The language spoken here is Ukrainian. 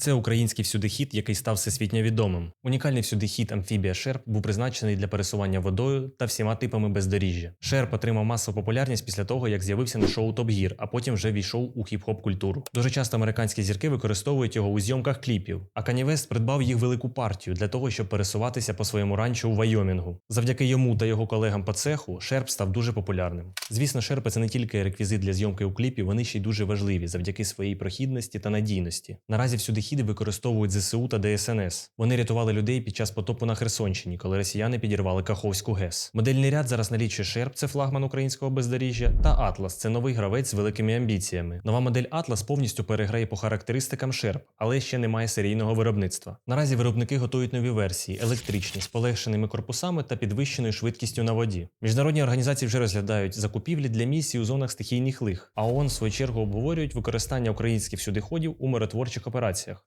Це український всюдихід, який став всесвітньо відомим. Унікальний всюдихід амфібія Шерп був призначений для пересування водою та всіма типами бездоріжжя. Шерп отримав масову популярність після того, як з'явився на шоу Топ Гір, а потім вже війшов у хіп-хоп культуру. Дуже часто американські зірки використовують його у зйомках кліпів, а West придбав їх велику партію для того, щоб пересуватися по своєму ранчо у Вайомінгу. Завдяки йому та його колегам по цеху Шерп став дуже популярним. Звісно, шерпи це не тільки реквізит для зйомки у кліпі, вони ще й дуже важливі завдяки своїй прохідності та надійності. Наразі всюдихіди використовують ЗСУ та ДСНС. Вони рятували людей під час потопу на Херсонщині, коли росіяни підірвали Каховську ГЕС. Модельний ряд зараз налічує Шерп, це флагман українського бездоріжжя, та Атлас це новий гравець з великими амбіціями. Нова модель Атлас повністю переграє по характеристикам Шерп, але ще немає серійного виробництва. Наразі виробники готують нові версії, електричні, з полегшеними корпусами та підвищеною швидкістю на воді. Міжнародні організації вже розглядають закупівлі для місій у зонах стихійних лих, а ООН в свою чергу обговорюють використання українських всюдиходів у миротворчих операціях.